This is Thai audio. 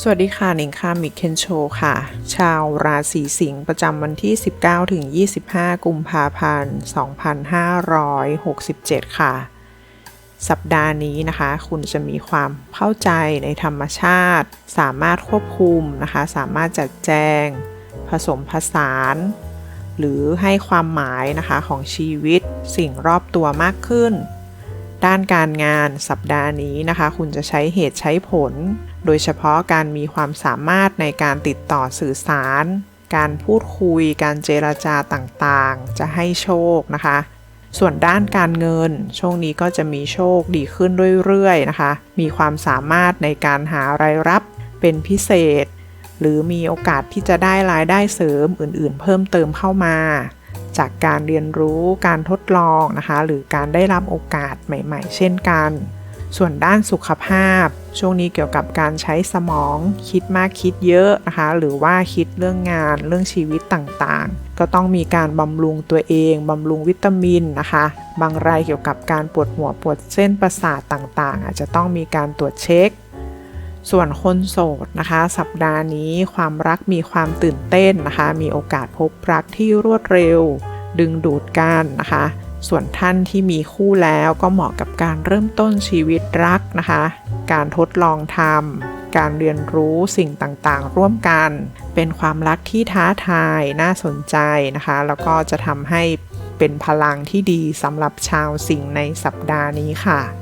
สวัสดีค่ะหนิงค่ะมิกเคนโชค่ะ ชาวราศีสิงห์ประจำวันที่ 19ถึง25 กุมภาพันธ์ 2567 ค่ะ สัปดาห์นี้นะคะ คุณจะมีความเข้าใจในธรรมชาติ สามารถควบคุมนะคะ สามารถจัดแจง ผสมผสาน หรือให้ความหมายนะคะของชีวิตสิ่งรอบตัวมากขึ้น ด้านการงานสัปดาห์นี้นะคะ คุณจะใช้เหตุใช้ผล โดยเฉพาะการมีความสามารถในการติดต่อสื่อสาร การพูดคุย การเจรจาต่างๆ จะให้โชคนะคะ ส่วนด้านการเงิน ช่วงนี้ก็จะมีโชคดีขึ้นเรื่อยๆนะคะ มีความสามารถในการหารายรับเป็นพิเศษ หรือมีโอกาสที่จะได้รายได้เสริมอื่นๆ เพิ่มเติมเข้ามา จากการเรียนรู้การทดลองนะคะ หรือการได้รับโอกาสใหม่ ๆ เช่นกัน ส่วนด้านสุขภาพ ช่วงนี้เกี่ยวกับการใช้สมองคิดมากคิดเยอะนะคะ หรือว่าคิดเรื่องงานเรื่องชีวิตต่างๆ ก็ต้องมีการบำรุงตัวเองบำรุงวิตามินนะคะ บางรายเกี่ยวกับการปวดหัวปวดเส้นประสาทต่างๆ อาจจะต้องมีการตรวจเช็ค ส่วนคนโสดนะคะ สัปดาห์นี้ความรักมีความตื่นเต้นนะคะ มีโอกาสพบรักที่รวดเร็ว ดึงดูดกันนะคะ ส่วนท่านที่มีคู่แล้วก็เหมาะกับการเริ่มต้นชีวิตรักนะคะ การทดลองทำการเรียนรู้สิ่งต่างๆ ร่วมกัน เป็นความรักที่ท้าทายน่าสนใจนะคะ แล้วก็จะทำให้เป็นพลังที่ดีสำหรับชาวสิงห์ในสัปดาห์นี้ค่ะ